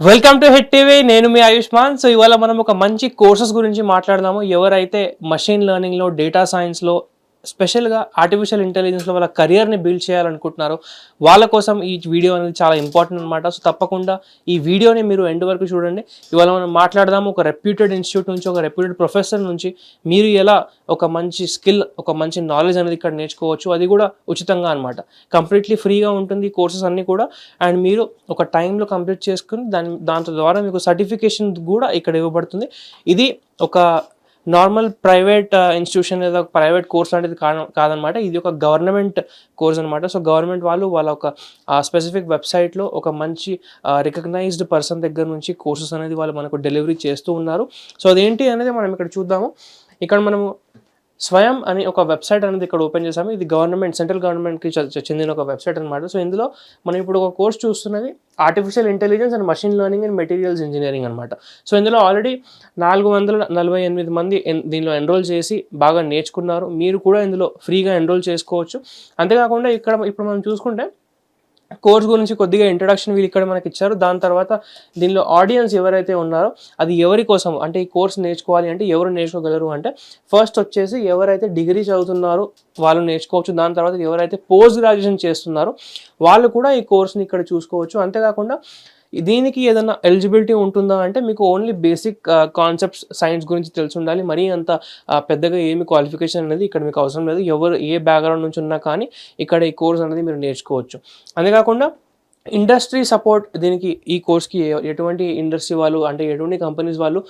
Welcome to head TV నేను మీ Ayushman. So ఇవాళ మనం ఒక మంచి కోర్సెస్ గురించి మాట్లాడదాము. ఎవరైతే మషిన్ లెర్నింగ్లో డేటా సైన్స్లో స్పెషల్గా ఆర్టిఫిషియల్ ఇంటెలిజెన్స్లో వాళ్ళ కెరియర్ని బిల్డ్ చేయాలనుకుంటున్నారు. వాళ్ళ కోసం ఈ వీడియో అనేది చాలా ఇంపార్టెంట్ అనమాట సో తప్పకుండా ఈ వీడియోని మీరు ఎండ్ వరకు చూడండి. ఇవాళ మనం మాట్లాడదాము ఒక రెప్యూటెడ్ ఇన్స్టిట్యూట్ నుంచి ఒక రెప్యూటెడ్ ప్రొఫెసర్ నుంచి మీరు ఎలా ఒక మంచి స్కిల్ ఒక మంచి నాలెడ్జ్ అనేది ఇక్కడ నేర్చుకోవచ్చు. అది కూడా ఉచితంగా అనమాట కంప్లీట్లీ ఫ్రీగా ఉంటుంది కోర్సెస్ అన్నీ కూడా. అండ్ మీరు ఒక టైంలో కంప్లీట్ చేసుకుని దాని దాంతో ద్వారా మీకు సర్టిఫికేషన్ కూడా ఇక్కడ ఇవ్వబడుతుంది. ఇది ఒక నార్మల్ ప్రైవేట్ ఇన్స్టిట్యూషన్ లేదా ప్రైవేట్ కోర్స్ అనేది కాదనమాట. ఇది ఒక గవర్నమెంట్ కోర్స్ అనమాట. సో గవర్నమెంట్ వాళ్ళు వాళ్ళ ఒక స్పెసిఫిక్ వెబ్సైట్లో ఒక మంచి రికగ్నైజ్డ్ పర్సన్ దగ్గర నుంచి కోర్సెస్ అనేది వాళ్ళు మనకు డెలివరీ చేస్తూ ఉన్నారు. సో అదేంటి అనేది మనం ఇక్కడ చూద్దాము. ఇక్కడ మనము స్వయం అని ఒక వెబ్సైట్ అనేది ఇక్కడ ఓపెన్ చేసాము ఇది గవర్నమెంట్ సెంట్రల్ గవర్నమెంట్కి చెందిన ఒక వెబ్సైట్ అనమాట సో ఇందులో మనం ఇప్పుడు ఒక కోర్స్ చూస్తున్నది artificial intelligence and machine learning and materials engineering అనమాట సో ఇందులో ఆల్రెడీ నాలుగు వందల నలభై ఎనిమిది మంది దీనిలో ఎన్రోల్ చేసి బాగా నేర్చుకున్నారు. మీరు కూడా ఇందులో ఫ్రీగా ఎన్రోల్ చేసుకోవచ్చు. అంతేకాకుండా ఇక్కడ ఇప్పుడు మనం చూసుకుంటే కోర్స్ గురించి కొద్దిగా ఇంట్రడక్షన్ వీళ్ళు ఇక్కడ మనకి ఇచ్చారు. దాని తర్వాత దీనిలో ఆడియన్స్ ఎవరైతే ఉన్నారో అది ఎవరి కోసం? అంటే ఈ కోర్స్ నేర్చుకోవాలి అంటే ఎవరు నేర్చుకోగలరు అంటే ఫస్ట్ వచ్చేసి ఎవరైతే డిగ్రీ చదువుతున్నారో వాళ్ళు నేర్చుకోవచ్చు. దాని తర్వాత ఎవరైతే పోస్ట్ గ్రాడ్యుయేషన్ చేస్తున్నారో వాళ్ళు కూడా ఈ కోర్స్ని ఇక్కడ చూసుకోవచ్చు. అంతేకాకుండా దీనికి ఏదైనా ఎలిజిబిలిటీ ఉంటుందా అంటే మీకు ఓన్లీ బేసిక్ కాన్సెప్ట్స్ సైన్స్ గురించి తెలిసి ఉండాలి. మరీ అంత పెద్దగా ఏమి క్వాలిఫికేషన్ అనేది ఇక్కడ మీకు అవసరం లేదు. ఎవరు ఏ బ్యాక్గ్రౌండ్ నుంచి ఉన్నా కానీ ఇక్కడ ఈ కోర్స్ అనేది మీరు నేర్చుకోవచ్చు. అంతేకాకుండా ఇండస్ట్రీ సపోర్ట్ దీనికి ఈ కోర్స్కి ఎటువంటి ఇండస్ట్రీ వాళ్ళు అంటే ఎటువంటి కంపెనీస్ వాళ్ళు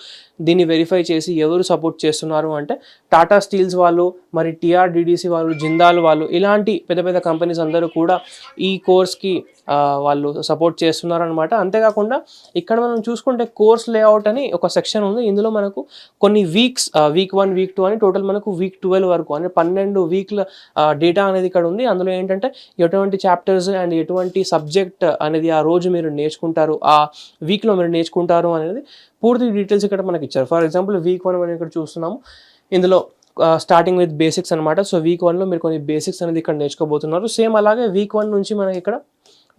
దీన్ని వెరిఫై చేసి ఎవరు సపోర్ట్ చేస్తున్నారు అంటే టాటా స్టీల్స్ వాళ్ళు మరి టీఆర్డిడిసి వాళ్ళు జిందాల్ వాళ్ళు ఇలాంటి పెద్ద పెద్ద కంపెనీస్ అందరూ కూడా ఈ కోర్స్కి వాళ్ళు సపోర్ట్ చేస్తున్నారు అనమాట అంతేకాకుండా ఇక్కడ మనం చూసుకుంటే కోర్స్ లేఅవుట్ అని ఒక సెక్షన్ ఉంది. ఇందులో మనకు కొన్ని weeks week one week two అని టోటల్ మనకు వీక్ ట్వెల్వ్ వరకు అంటే పన్నెండు వీక్ల డేటా అనేది ఇక్కడ ఉంది. అందులో ఏంటంటే ఎటువంటి చాప్టర్స్ అండ్ ఎటువంటి సబ్జెక్ట్ అనేది ఆ రోజు మీరు నేర్చుకుంటారు ఆ వీక్లో మీరు నేర్చుకుంటారు అనేది పూర్తి డీటెయిల్స్ ఇక్కడ మనకి ఇచ్చారు. ఫర్ ఎగ్జాంపుల్ వీక్ వన్ మనం ఇక్కడ చూస్తున్నాము. ఇందులో స్టార్టింగ్ విత్ బేసిక్స్ అనమాట సో వీక్ వన్లో మీరు కొన్ని బేసిక్స్ అనేది ఇక్కడ నేర్చుకోబోతున్నారు. సేమ్ అలాగే వీక్ వన్ నుంచి మనకి ఇక్కడ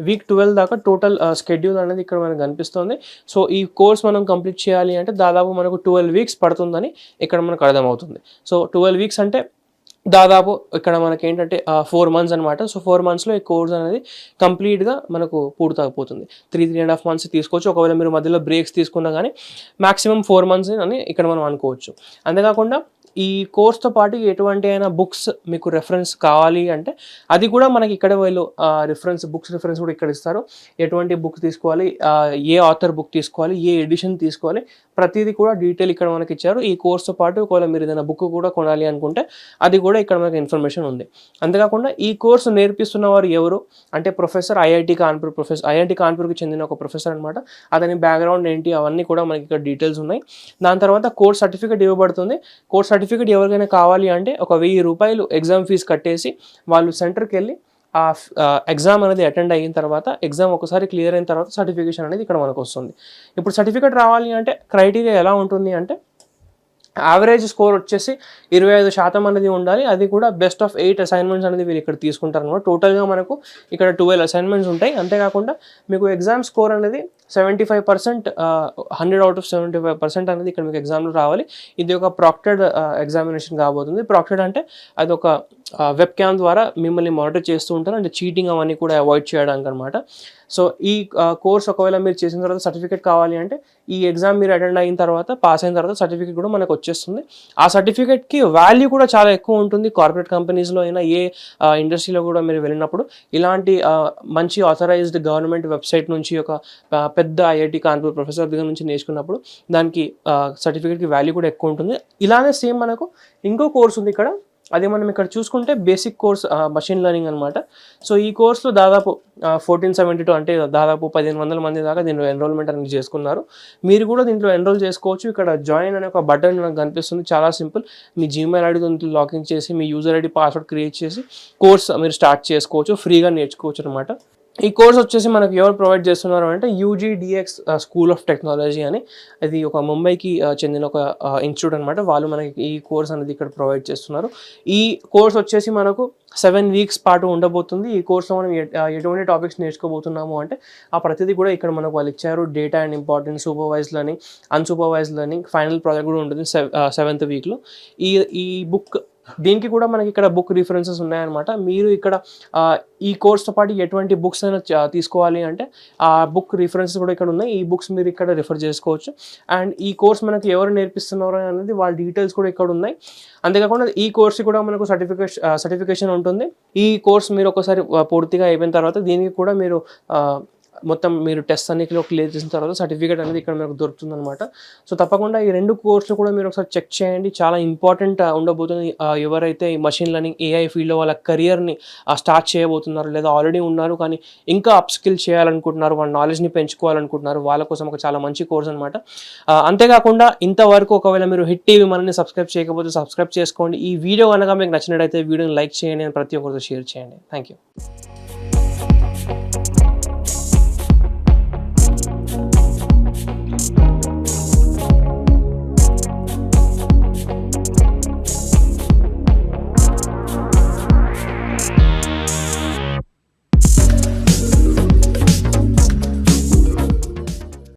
వీక్ ట్వెల్వ్ దాకా టోటల్ స్కెడ్యూల్ అనేది ఇక్కడ మనకు కనిపిస్తుంది. సో ఈ కోర్స్ మనం కంప్లీట్ చేయాలి అంటే దాదాపు మనకు ట్వెల్వ్ వీక్స్ పడుతుందని ఇక్కడ మనకు అర్థమవుతుంది. సో ట్వెల్వ్ వీక్స్ అంటే దాదాపు ఇక్కడ మనకి ఏంటంటే ఫోర్ మంత్స్ అనమాట సో ఫోర్ మంత్స్లో ఈ కోర్స్ అనేది కంప్లీట్గా మనకు పూర్తయిపోతుంది three three and half months తీసుకోవచ్చు. ఒకవేళ మీరు మధ్యలో బ్రేక్స్ తీసుకున్నా కానీ మాక్సిమం ఫోర్ మంత్స్ అని ఇక్కడ మనం అనుకోవచ్చు. అంతేకాకుండా ఈ కోర్స్తో పాటు ఎటువంటి అయినా బుక్స్ మీకు రెఫరెన్స్ కావాలి అంటే అది కూడా మనకి ఇక్కడ వీళ్ళు రిఫరెన్స్ బుక్స్ రిఫరెన్స్ కూడా ఇక్కడ ఇస్తారు. ఎటువంటి బుక్ తీసుకోవాలి ఏ ఆథర్ బుక్ తీసుకోవాలి ఏ ఎడిషన్ తీసుకోవాలి ప్రతిదీ కూడా డీటెయిల్ ఇక్కడ మనకి ఇచ్చారు. ఈ కోర్స్తో పాటు ఒకవేళ మీరు ఏదైనా బుక్ కూడా కొనాలి అనుకుంటే అది కూడా ఇక్కడ మనకి ఇన్ఫర్మేషన్ ఉంది. అంతేకాకుండా ఈ కోర్సు నేర్పిస్తున్న వారు ఎవరు? అంటే professor IIT Kanpur professor IIT కాన్పూర్కి చెందిన ఒక ప్రొఫెసర్ అనమాట అతని బ్యాక్గ్రౌండ్ ఏంటి? అవన్నీ కూడా మనకి ఇక్కడ డీటెయిల్స్ ఉన్నాయి. దాని తర్వాత కోర్స్ సర్టిఫికేట్ ఇవ్వబడుతుంది. కోర్స్ సర్టిఫికేట్ ఎవరికైనా కావాలి అంటే ఒక వెయ్యి రూపాయలు ఎగ్జామ్ ఫీజు కట్టేసి వాళ్ళు సెంటర్కి వెళ్ళి ఆ ఎగ్జామ్ అనేది అటెండ్ అయిన తర్వాత ఎగ్జామ్ ఒకసారి క్లియర్ అయిన తర్వాత సర్టిఫికేషన్ అనేది ఇక్కడ మనకు వస్తుంది. ఇప్పుడు సర్టిఫికేట్ రావాలి అంటే క్రైటీరియా ఎలా ఉంటుంది అంటే యావరేజ్ స్కోర్ వచ్చేసి ఇరవై ఐదు శాతం అనేది ఉండాలి. అది కూడా బెస్ట్ ఆఫ్ ఎయిట్ అసైన్మెంట్స్ అనేది వీళ్ళు ఇక్కడ తీసుకుంటారు అనమాట టోటల్గా మనకు ఇక్కడ ట్వెల్వ్ అసైన్మెంట్స్ ఉంటాయి. అంతేకాకుండా మీకు ఎగ్జామ్ స్కోర్ అనేది seventy five percent hundred out of seventy five percent అనేది ఇక్కడ మీకు ఎగ్జామ్లో రావాలి. ఇది ఒక ప్రాక్టెడ్ ఎగ్జామినేషన్ కాబోతుంది. ప్రాక్టెడ్ అంటే అది ఒక వెబ్ క్యామ్ ద్వారా మిమ్మల్ని మానిటర్ చేస్తూ ఉంటారు. అంటే చీటింగ్ అవన్నీ కూడా అవాయిడ్ చేయడానికి అనమాట సో ఈ కోర్స్ ఒకవేళ మీరు చేసిన తర్వాత సర్టిఫికేట్ కావాలి అంటే ఈ ఎగ్జామ్ మీరు అటెండ్ అయిన తర్వాత పాస్ అయిన తర్వాత సర్టిఫికేట్ కూడా మనకు వచ్చేస్తుంది. ఆ సర్టిఫికేట్కి వాల్యూ కూడా చాలా ఎక్కువ ఉంటుంది. కార్పొరేట్ కంపెనీస్లో అయినా ఏ ఇండస్ట్రీలో కూడా మీరు వెళ్ళినప్పుడు ఇలాంటి మంచి ఆథరైజ్డ్ గవర్నమెంట్ వెబ్సైట్ నుంచి ఒక పెద్ద ఐఐటి కాన్పూర్ ప్రొఫెసర్ దగ్గర నుంచి నేర్చుకున్నప్పుడు దానికి సర్టిఫికేట్కి వాల్యూ కూడా ఎక్కువ ఉంటుంది. ఇలానే సేమ్ మనకు ఇంకో కోర్స్ ఉంది ఇక్కడ. అది మనం ఇక్కడ చూసుకుంటే బేసిక్ కోర్స్ మషిన్ లెర్నింగ్ అనమాట సో ఈ కోర్సులో దాదాపు ఫోర్టీన్ సెవెంటీ టూ అంటే దాదాపు పదిహేను వందల మంది దాకా దీంట్లో ఎన్రోల్మెంట్ అనేది చేసుకున్నారు. మీరు కూడా దీంట్లో ఎన్రోల్ చేసుకోవచ్చు. ఇక్కడ జాయిన్ అనే ఒక బటన్ మనకు కనిపిస్తుంది. చాలా సింపుల్ మీ జీమెయిల్ ఐడి దీంట్లో లాగిన్ చేసి మీ యూజర్ ఐడి పాస్వర్డ్ క్రియేట్ చేసి కోర్స్ మీరు స్టార్ట్ చేసుకోవచ్చు. ఫ్రీగా నేర్చుకోవచ్చు అనమాట ఈ కోర్స్ వచ్చేసి మనకు ఎవరు ప్రొవైడ్ చేస్తున్నారు అంటే యూజీడిఎక్స్ స్కూల్ ఆఫ్ టెక్నాలజీ అని. అది ఒక ముంబైకి చెందిన ఒక ఇన్స్టిట్యూట్ అనమాట వాళ్ళు మనకి ఈ కోర్స్ అనేది ఇక్కడ ప్రొవైడ్ చేస్తున్నారు. ఈ కోర్స్ వచ్చేసి మనకు సెవెన్ వీక్స్ పాటు ఉండబోతుంది. ఈ కోర్స్లో మనం ఎటువంటి టాపిక్స్ నేర్చుకోబోతున్నాము అంటే ఆ ప్రతిదీ కూడా ఇక్కడ మనకు వాళ్ళు ఇచ్చారు. Data and important supervise learning unsupervise learning final project కూడా ఉంటుంది సెవెంత్ వీక్లో ఈ ఈ బుక్ దీనికి కూడా మనకి ఇక్కడ బుక్ రిఫరెన్సెస్ ఉన్నాయన్నమాట. మీరు ఇక్కడ ఈ కోర్స్తో పాటు ఎటువంటి బుక్స్ అయినా తీసుకోవాలి అంటే ఆ బుక్ రిఫరెన్సెస్ కూడా ఇక్కడ ఉన్నాయి. ఈ బుక్స్ మీరు ఇక్కడ రిఫర్ చేసుకోవచ్చు. అండ్ ఈ కోర్స్ మనకి ఎవరు నేర్పిస్తున్నారు అనేది వాళ్ళ డీటెయిల్స్ కూడా ఇక్కడ ఉన్నాయి. అంతేకాకుండా ఈ కోర్స్ కూడా మనకు సర్టిఫికేషన్ సర్టిఫికేషన్ ఉంటుంది. ఈ కోర్స్ మీరు ఒకసారి పూర్తిగా అయిపోయిన తర్వాత దీనికి కూడా మీరు మొత్తం మీరు టెస్ట్ అన్ని క్లియర్ చేసిన తర్వాత సర్టిఫికేట్ అనేది ఇక్కడ మీకు దొరుకుతుంది అనమాట సో తప్పకుండా ఈ రెండు కోర్సులు కూడా మీరు ఒకసారి చెక్ చేయండి. చాలా ఇంపార్టెంట్ ఉండబోతుంది. ఎవరైతే ఈ మషిన్ లెర్నింగ్ ఏఐ ఫీల్డ్లో వాళ్ళ కెరియర్ని స్టార్ట్ చేయబోతున్నారు లేదా ఆల్రెడీ ఉన్నారు కానీ ఇంకా అప్స్కిల్ చేయాలనుకుంటున్నారు వాళ్ళ నాలెడ్జ్ని పెంచుకోవాలనుకుంటున్నారు వాళ్ళ కోసం ఒక చాలా మంచి కోర్స్ అనమాట అంతేకాకుండా ఇంతవరకు ఒకవేళ మీరు హిట్ టీవీ మనల్ని సబ్స్క్రైబ్ చేయకపోతే సబ్స్క్రైబ్ చేసుకోండి. ఈ వీడియో కనుక మీకు నచ్చినట్టయితే వీడియోని లైక్ చేయండి ప్రతి ఒక్కరితో షేర్ చేయండి. Thank you